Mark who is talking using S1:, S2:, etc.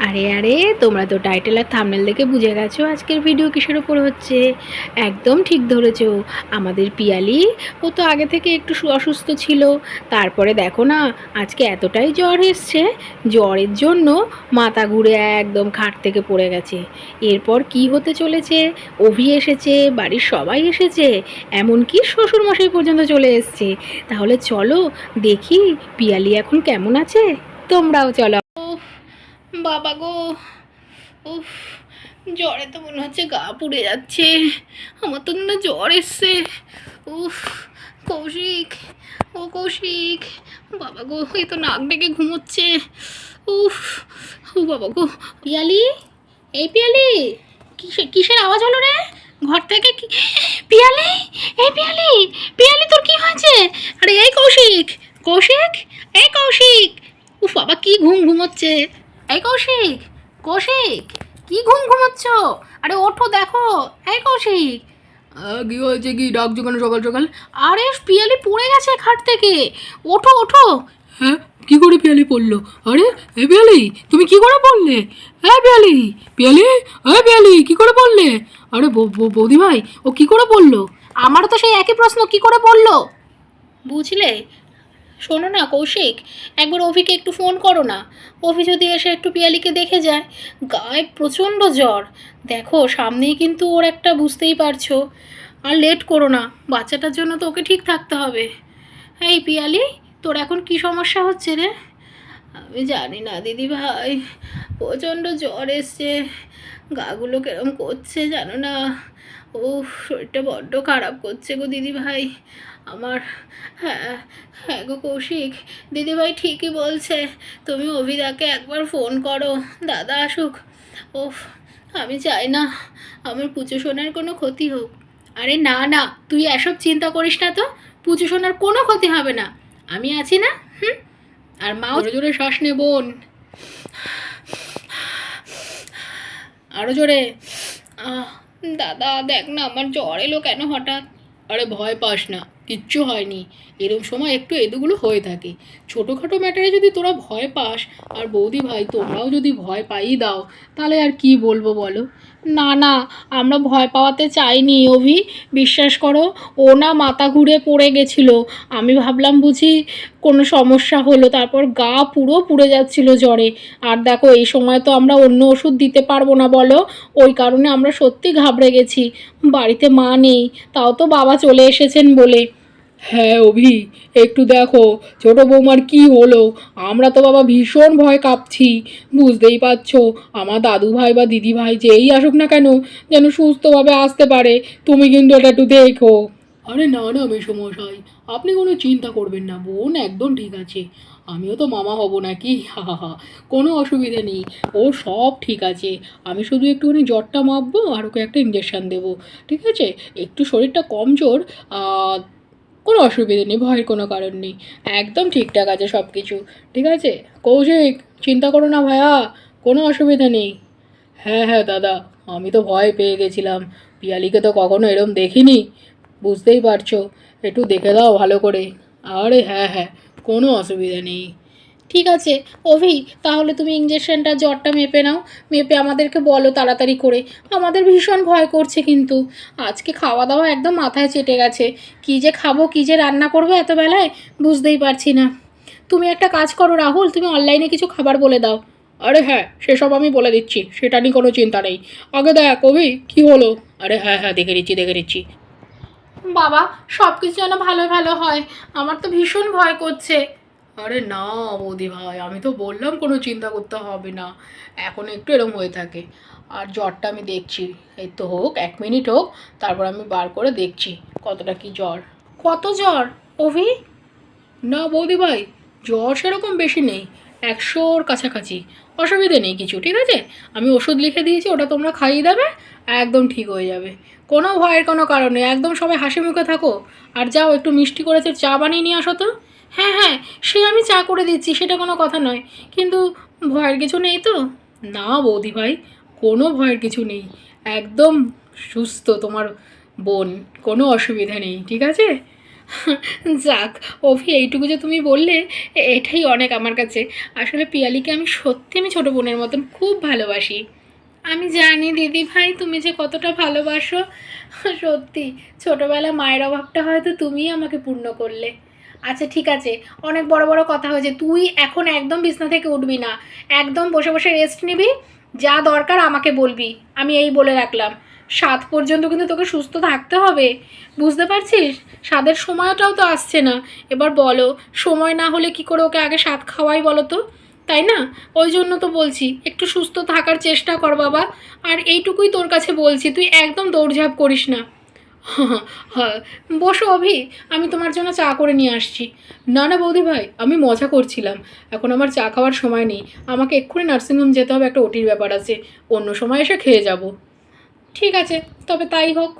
S1: আরে আরে, তোমরা তো টাইটেল আর থামনেল দেখে বুঝে গেছো আজকের ভিডিও কিসের ওপর হচ্ছে। একদম ঠিক ধরেছো। আমাদের পিয়ালি, ও তো আগে থেকে একটু অসুস্থ ছিল। তারপরে দেখো না, আজকে এতটাই জ্বর এসছে, জ্বরের জন্য মাথা ঘুরে একদম খাট থেকে পড়ে গেছে। এরপর কি হতে চলেছে? অভি এসেছে, বাড়ির সবাই এসেছে, এমনকি শ্বশুরমশাই পর্যন্ত চলে এসছে। তাহলে চলো দেখি পিয়ালি এখন কেমন আছে। তোমরাও চলো। বাবা গো। উফ, জ্বরে তো মনে হচ্ছে গা পুড়ে যাচ্ছে। আমার তো না জ্বর এসছে। উফ, কৌশিক, ও কৌশিক। বাবা গো এ তো নাক ডেকে ঘুমোচ্ছে। উফ, ও বাবা গো। পিয়ালি, এই পিয়ালি কিসের কিসের আওয়াজ হলো রে? ঘর থেকে কি, পিয়ালি, এই পিয়ালি পিয়ালি তোর কি হয়েছে? আরে এই কৌশিক কৌশিক, এই কৌশিক। উফ, বাবা কি ঘুম ঘুমোচ্ছে। এই কৌশিক কৌশিক কি ঘুম ঘুমোচ্ছ? আরে ওঠো দেখো। এই কৌশিক। কি হয়েছে কি? ডাকছো কেন সকাল সকাল? আরে পিয়ালি পড়ে গেছে খাট থেকে। ওঠো ওঠো। হ্যাঁ কি করে পিয়ালি পড়ল? আরে এ পিয়ালি তুমি কি করে পড়লে? হ্যাঁ পিয়ালি পিয়ালি হ্যাঁ পিয়ালি কি করে পড়লে? আরে বৌদি ভাই ও কি করে পড়ল? আমারও তো সেই একই প্রশ্ন কি করে পড়ল? বুঝলে? শোনো না, কৌশিক, একবার অভিকে একটু ফোন করো না। অভি যদি এসে একটু পিয়ালিকে দেখে যায়, গায়ে প্রচণ্ড জ্বর। দেখো, সামনেই কিন্তু ওর একটা বুঝতেই পারছ। আর লেট করো না, বাচ্চাটার জন্য তো ওকে ঠিক থাকতে হবে। এই পিয়ালি, তোর এখন কি সমস্যা হচ্ছে রে? আমি জানি না দিদি ভাই প্রচণ্ড জ্বর এসছে। গাগুলো কেরম করছে জানো না? ও শরীরটা বড্ড খারাপ করছে গো দিদি ভাই আমার হ্যাঁ হ্যাঁ গো কৌশিক, দিদিভাই ঠিকই বলছে। তুমি অভিদাকে একবার ফোন করো। দাদা আসুক। ওফ আমি চাই না আমার পুজো সোনার কোনো ক্ষতি হোক। আরে না না, তুই এসব চিন্তা করিস না তো। পুজো সোনার কোনো ক্ষতি হবে না। আমি আছি না, হুম? আর জোরে জোরে শ্বাস নে বোন। আরও জোরে আহ, দাদা দেখ না আমার জ্বর এলো কেন হঠাৎ? আরে ভয় পাস না। কিচ্ছু হয়নি। এরকম সময় একটু এদুগুলো হয়ে থাকে। ছোটোখাটো ম্যাটারে যদি তোরা ভয় পাস, আর বৌদি ভাই তোমরাও যদি ভয় পাই দাও, তাহলে আর কি বলব বলো? না না, আমরা ভয় পাওয়াতে চাইনি, অভি। বিশ্বাস করো, ও না মাথা ঘুরে পড়ে গেছিল। আমি ভাবলাম বুঝি কোনো সমস্যা হলো, তারপর গা পুরো পুড়ে যাচ্ছিল জ্বরে। আর দেখো, এই সময় তো আমরা অন্য ওষুধ দিতে পারব না বলো? ওই কারণে আমরা সত্যি ঘাবড়ে গেছি। বাড়িতে মা নেই, তাও তো বাবা চলে এসেছেন বলে। হ্যাঁ অভি, একটু দেখো, ছোট বৌমার কি হলো? আমরা তো বাবা ভীষণ ভয় কাঁপছি। বুঝতেই পারছ, আমার দাদু ভাই বা দিদি ভাই যেই আসুক না কেন, যেন সুস্থভাবে আসতে পারে। তুমি কিন্তু এটা একটু দেখো। আরে না না, মেসমশাই, আপনি কোনো চিন্তা করবেন না, বোন একদম ঠিক আছে। আমিও তো মামা হব নাকি? হা হা কোনো অসুবিধে নেই, ও সব ঠিক আছে। আমি শুধু একটুখানি জ্বরটা মাপবো আর ওকে একটা ইঞ্জেকশান দেবো, ঠিক আছে? একটু শরীরটা কমজোর কোনো অসুবিধে নেই, ভয়ের কোনো কারণ নেই। একদম ঠিকঠাক আছে সব কিছু ঠিক আছে? কৌশিক, চিন্তা করো না ভায়া কোনো অসুবিধা নেই। হ্যাঁ হ্যাঁ দাদা, আমি তো ভয় পেয়ে গেছিলাম। পিয়ালিকে তো কখনো এরম দেখিনি, বুঝতেই পারছ। একটু দেখে দাও ভালো করে। আরে হ্যাঁ হ্যাঁ কোনো অসুবিধা নেই। ঠিক আছে, অভি, তাহলে তুমি ইঞ্জেকশনটা জ্বরটা মেপে নাও, মেপে আমাদেরকে বলো তাড়াতাড়ি করে। আমাদের ভীষণ ভয় করছে কিন্তু। আজকে খাওয়া দাওয়া একদম মাথায় চেটে গেছে। কী যে খাব, কী যে রান্না করব এত বেলায়, বুঝতেই পারছি না। তুমি একটা কাজ করো রাহুল, তুমি অনলাইনে কিছু খাবার বলে দাও। আরে হ্যাঁ সেসব আমি বলে দিচ্ছি, সেটা নিয়ে কোনো চিন্তা নেই। আগে দেখ কবি কী হলো? আরে হ্যাঁ হ্যাঁ দেখে নিচ্ছি দেখে নিচ্ছি। বাবা সব কিছু যেন ভালো ভালো হয়। আমার তো ভীষণ ভয় করছে। আরে না বৌদি ভাই, আমি তো বললাম কোনো চিন্তা করতে হবে না। এখন একটু এরম হয়ে থাকে। আর জ্বরটা আমি দেখছি। এই তো হোক, এক মিনিট হোক, তারপর আমি বার করে দেখছি কতটা কি জ্বর। কত জ্বর? অভি? না বৌদি ভাই, জ্বর সেরকম বেশি নেই। একশোর কাছাকাছি। অসুবিধে নেই কিছু, ঠিক আছে? আমি ওষুধ লিখে দিয়েছি, ওটা তোমরা খাইয়ে দেবে, একদম ঠিক হয়ে যাবে। কোনো ভয়ের কোনো কারণ একদম সবাই হাসি মুখে থাকো। আর যাও, একটু মিষ্টি করেছে, চা বানিয়ে নিয়ে আসো তো। হ্যাঁ হ্যাঁ সে আমি চা করে দিচ্ছি, সেটা কোনো কথা নয়। কিন্তু ভয়ের কিছু নেই তো? না বৌদি ভাই, কোনো ভয়ের কিছু নেই। একদম সুস্থ তোমার বোন, কোনো অসুবিধা নেই, ঠিক আছে? যাক, অভি, এইটুকু যে তুমি বললে, এটাই অনেক আমার কাছে। আসলে পিয়ালিকে আমি সত্যি আমি ছোটো বোনের মতন খুব ভালোবাসি। আমি জানি দিদি ভাই, তুমি যে কতটা ভালোবাসো। সত্যি, ছোটোবেলা মায়ের অভাবটা হয়তো তুমিই আমাকে পূর্ণ করলে। আচ্ছা ঠিক আছে। অনেক বড় বড় কথা হয়েছে। তুই এখন একদম বিছনা থেকে উঠবি না। একদম বসে বসে রেস্ট নিবি। যা দরকার আমাকে বলবি। আমি এই বলে রাখলাম। সাত পর্যন্ত কিন্তু তোকে সুস্থ থাকতে হবে। বুঝতে পারছিস? স্বাদের সময়টাও তো আসছে না। এবার বলো, সময় না হলে কি করে ওকে আগে স্বাদ খাওয়াই বলো তো? তাই না? ওই জন্য তো বলছি, একটু সুস্থ থাকার চেষ্টা কর বাবা। আর এইটুকুই তোর কাছে বলছি। তুই একদম দৌড়ঝাঁপ করিস না। বসো অভি, আমি তোমার জন্য চা করে নিয়ে আসছি। না না, বৌদি ভাই, আমি মজা করছিলাম। এখন আমার চা খাওয়ার সময় নেই। আমাকে এক্ষুনি নার্সিংহোম যেতে হবে, একটা ওটির ব্যাপার আছে। অন্য সময় এসে খেয়ে যাব। ঠিক আছে, তবে তাই হোক।